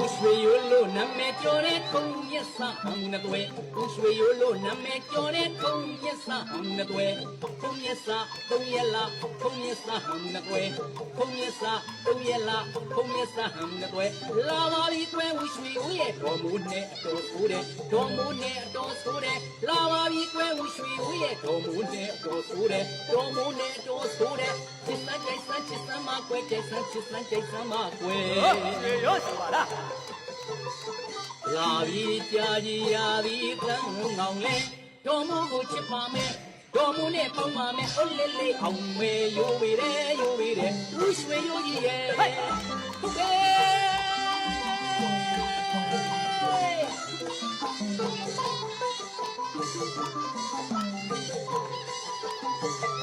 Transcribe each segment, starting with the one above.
ဦးရွှေရိုးလို့နာမည်ကျော်တဲ့ထုံမျက်စာဟောင်းနဲ့တွဲဦးရွှေရိုးလို့နာမည်ကျော်တဲ့ထုံမျက်စာဟောင်းနဲ့တွဲထုံမျက်စာထုံရက်လာထုံမျက်စာဟောင်းနဲ့တွဲထုံမျက်စာထုံရက်လာထုံမျက်စာဟောင်းနဲ့တွဲလာပါပြီတွဲဦးရွှေဦးရဲ့တော်မူနဲ့အတော်ဆိုးတဲ့တော်မူနဲ့အတော် ဆိုးတဲ့လာပါပြီတွဲဦးရွှေဦးရဲ့တော်မူနဲ့အတော်ဆိုးတဲ့တော်မူနဲ့အတော်ဆိုးတဲ့ချစ်စမ်းကြိုက်စမ်းချစ်စမ်းမကွယ်ကြိုက်စမ်းချစ်စမ်းကြိုက်စမ်းမကွယ်ရေရောဆိုပါလားလာပြီကြာကြီးရာပြီကံငောင်လဲတော်မိုးကိုချစ်ပါမယ်တော်မိုးနဲ့ပေါင်းပါမယ်အိုးလေးလေးအောင်မေယိုဝေတယ်ယိုဝေတယ်လူရွှေယိုကြီးရဲ့ဟုတ်ကဲ့ ဟဲ့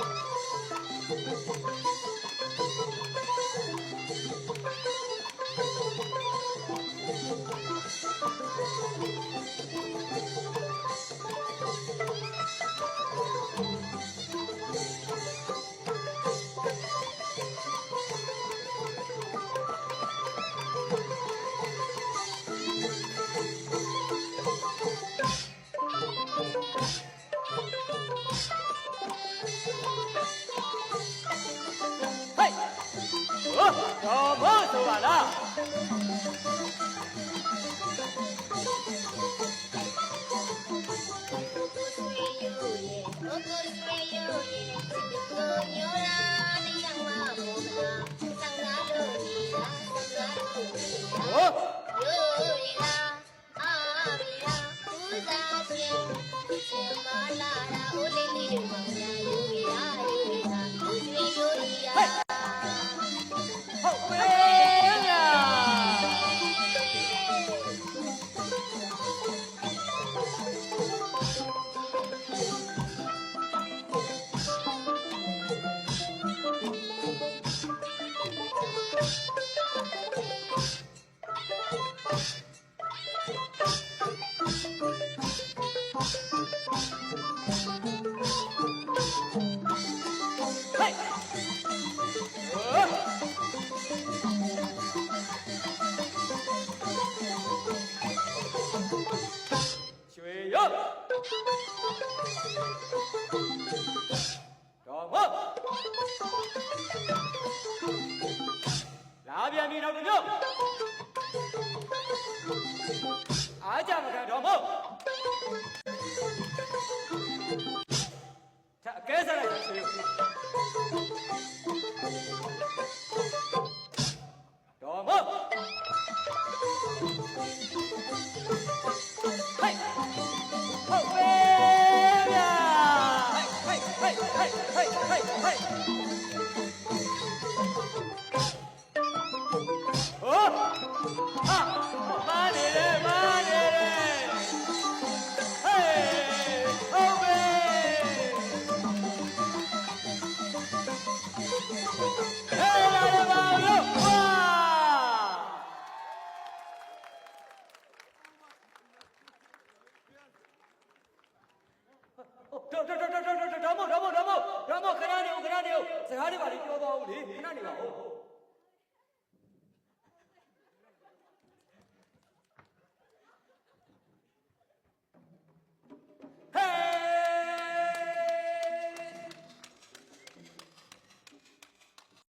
တော်မို့ဆိုပါလားဟောဟုတ် up. တွေပါလေပြောသွားဦးလေခဏနေပါဦး